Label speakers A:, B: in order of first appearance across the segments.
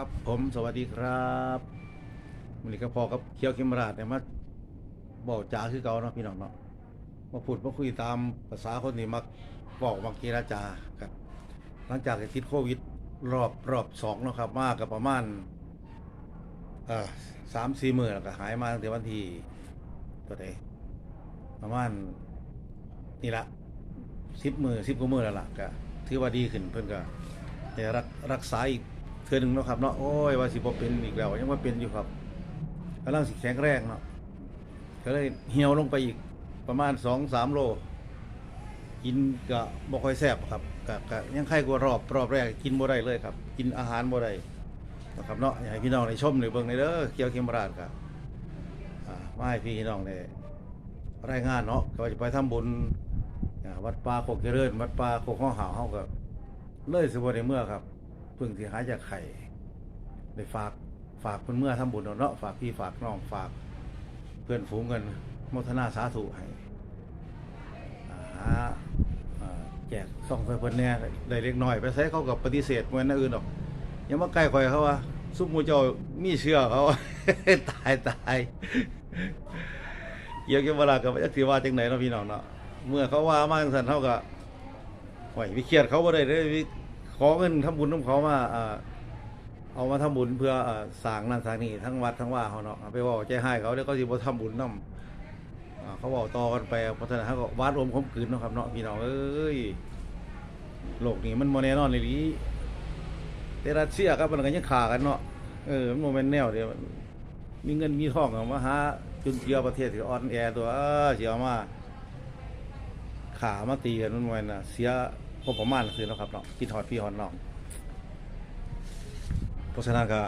A: ครับผมสวัสดีครับวันนี้ก็พอกับเคียวเขมราชเนี่ยมาบอกจาคือเก่าเนาะพี่น้องเนาะมาพูดมาคุยตามภาษาคนที่มักบอกมักเจรจากันหลังจากที่ติดโควิด รอบรอบสองเนาะครับ มากับประมาณเอ่อสามสี่หมื่นแล้วก็หายมาตั้งแต่วันที่ตัวใดประมาณนี่ละสิบมือสิบกว่ามือแล้วล่ะก็ถือว่าดีขึ้นเพิ่นก็ได้รักรักษาอีก เทือหนึ่งเนาะครับเนาะโอ้ยว่าสิบเป็นอีกแล้วยังว่าเป็นอยู่ครับกำลังสิแข็งแรงเนาะก็เลยเหี่ยวลงไปอีกประมาณสองสามโล กินก็บ่ค่อยแซ่บครับก็ก็ยังไข้กว่ารอบรอบแรกกินบ่ได้เลยครับ กินอาหารบ่ได้นะครับเนาะอยากให้พี่น้องได้ชมได้เบิ่งในเด้อเกี่ยวเข็มราชครับมาให้พี่น้องได้รายงานเนาะก็จะไปทำบุญวัดป่าโคกเจริญวัดป่าโคกข้อหาวเฮาก็เลยสิบ่ได้เมื่อครับ พิ่งที่หายจากไข่ได้ฝากฝากเพื่อนเมื่อทำบุญเนาะฝากพี่ฝากน้องฝาก เพื่อนฝูงกันมทนาสาธุให้หาแจกซ่องเพื่นเพื่อนแน่ได้เล็กน้อย ไปใช้เขากับปฏิเสธเหมือนอันอื่นหรอกยังมาใกล้ข่อยเขาว่าซุปมูเจ้ามีเชื่อเขาตายตายเกี่ยวกับเวลากับจักสิว่าจังไหนเนาะพี่น้องเนาะเมื่อเขาว่ามาจังซั่นเฮาก็ไหววิเครียดเขาบ่ได้เด้วิ ขอเงินทำบุญน้ำเขามาอ่าเอามาทำบุญเพื่ออ่าสร้างนั่นสร้างนี่ทั้งวัดทั้งว่าเขาเนาะเอาไปเว่าใจให้เขาเดี๋ยวเขาสิบ่ทำบุญน้ำอ่าเขาบอกต่อกันไปเพราะฉะนั้นเขาก็วาดรวมคมขืนเนาะครับเนาะพี่น้องเอ้ยโลกนี้มันโมแน่นอนเลยลีแต่รัสเซียครับมันก็ยังขากันเนาะเออมันโมเมนแนวเดียวมีเงินมีทองอามาหาจุนเจือประเทศที่อ่อนแอตัวเสียมาขามาตีกันมันมวยน่ะ เสีย พอประมาณคือแล้วครับเนาะพี่ถอดพี่หอนน้องเพราะฉะนั้นก็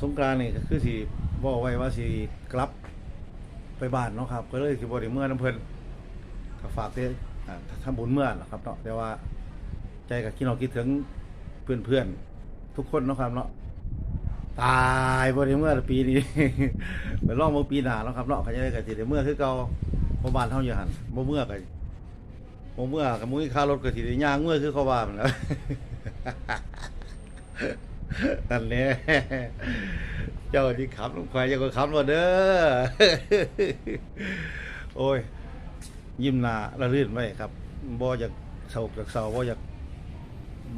A: สงกรานต์นี่ก็คือสิบอกไว้ว่าสิกลับไปบ้านเนาะครับ ก็เลยสิบ่ได้เมื่อน้ำเพิ่นก็ฝากเด้อ่าทำบุญเมื่อนะครับเนาะแต่ว่าใจกับคิดเราคิดถึงเพื่อนๆทุกคนเนาะครับเนาะตายบ่ได้เมื่อปีนี้ ไปลองเมื่อปีหน้าเนาะครับเนาะก็จะได้ก็สิได้เมื่อคือเก่าเพราะบ้านเฮาอยู่หั่นบ่เมื่อก็ บ่เมื่อก็มุ้ยค่ารถก็สิได้ย่างเมื่อคือเขาว่ามันแล้วนั่นแหละเจ้าที่ขับลงควายเจ้าก็ขับรถเด้อโอ้ย ยิ้มหน้าระลื่นไว้ครับบ่อยากเศร้าจากเศร้าบ่อยาก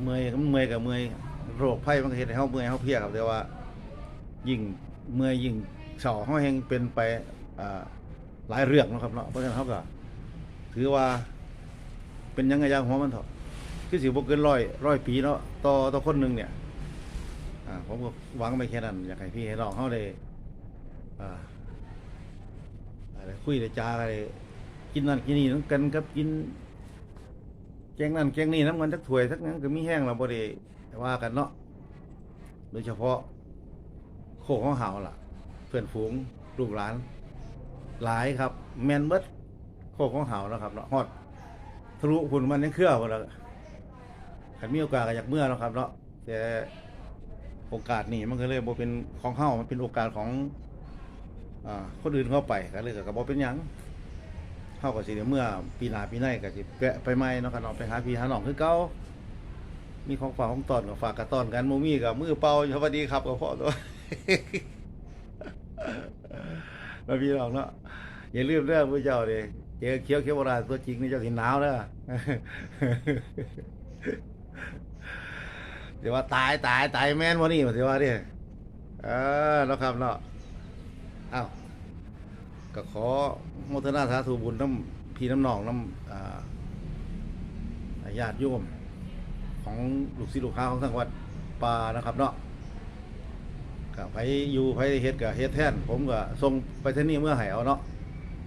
A: เมื่อยก็เมื่อยก็เมื่อยโรคภัยมันก็เฮ็ดให้เฮาเมื่อยเฮาเพลียครับแต่ว่า ยิ่งเมื่อยยิ่งเศร้าเฮาแฮงเป็นไปหลายเรื่องนะครับเนาะเพราะฉะนั้นเขาก็ถือว่า เป็นยังไงย่างหัวมันเถอะคือสิบ่เกินร้อยร้อยปีเนาะต่อต่อคนหนึ่งเนี่ยอ่าผมก็หวังไปแค่นั้นอยากให้พี่ให้น้องเขาได้อ่าอะไรคุยได้จาอะไรกินนั่นกินนี่น้ำกันกับกินแกงนั่นแกงนี่น้ำกันสักถ้วยสักนั้นก็มีแห้งเราบ่ได้ว่ากันเนาะโดยเฉพาะโคของเฮาล่ะ เพื่อนฝูงลูกหลาน หลายครับ แมนเบิดโคของเฮาแล้วครับเนาะฮอด ทะลุหุ่นมันยังเครือหมดแล้วขันมีโอกาสก็อยากเมื่อเนาะครับเนาะแต่โอกาสนี่มันก็เลยบ่เป็นของเฮามันเป็นโอกาสของอ่าคนอื่นเข้าไปก็เลยก็บ่เป็นหยังเฮาก็สิได้เมื่อปีหน้าปีในก็สิแวะไปใหม่เนาะครับเนาะไปหาพี่หาน้องคือเก่ามีของฝากของตอนก็ฝากกระตอนกันบ่มีก็มือเป่าสวัสดีครับก็พอตัวแล้วพี่น้องเนาะอย่าลืมเรื่องพระเจ้าเด้ เจอเคี้ยวเคี้ยวโบราณตัวจริงนี่เจ้าสิหนาวเด้อเดี๋ยวว่าตายตายตายแม่นวันนี้มาสิว่าดิเออเนาะครับเนาะอ้าวก็ขอโมทนาสาธุบุญน้ำพี่น้ำนองน้ำอ่าญาติโยม ของลูกศิษย์ลูกค้าของสังวัดป่านะครับเนาะก็ไปอยู่ไปเฮ็ดก็เฮ็ดแท่นผมก็ส่งไปที่นี่เมื่อให้เอาเนาะ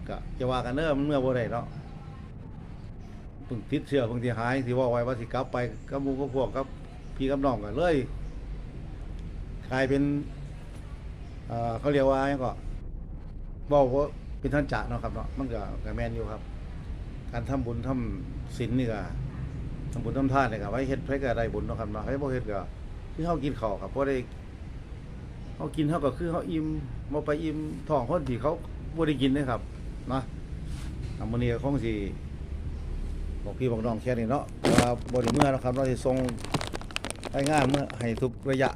A: ก็จะว่ากันเด้อมันเมื่อบ่ได้เนาะเพิ่งติดเชื้อเพิ่งสิหายสิว่าไว้ว่าสิกลับไปกับหมูกับพวกกับพี่กับน้องกันเลยกลายเป็นเอ่อเขาเรียกว่าหยังก็เว้าว่าเป็นท่านจะเนาะครับเนาะมันก็ก็แมนอยู่ครับ การทำบุญทำศีลนี่ก็ทำบุญทำทานนี่ก็ไว้เฮ็ดไผก็ได้บุญเนาะครับเนาะให้บ่เฮ็ดก็คือเฮากินข้าวครับบ่ได้เขากินเขาก็คือเขาอิ่มมาไปอิ่มท้องคนที่เขาบ่ได้กินนะครับ เนาะอันมื้อนี้ก็คงสิบอกพี่บอกน้องแค่นี้เนาะว่าบริเมื่อนะครับเราจะส่งรายงานเมื่อให้ทุกระยะ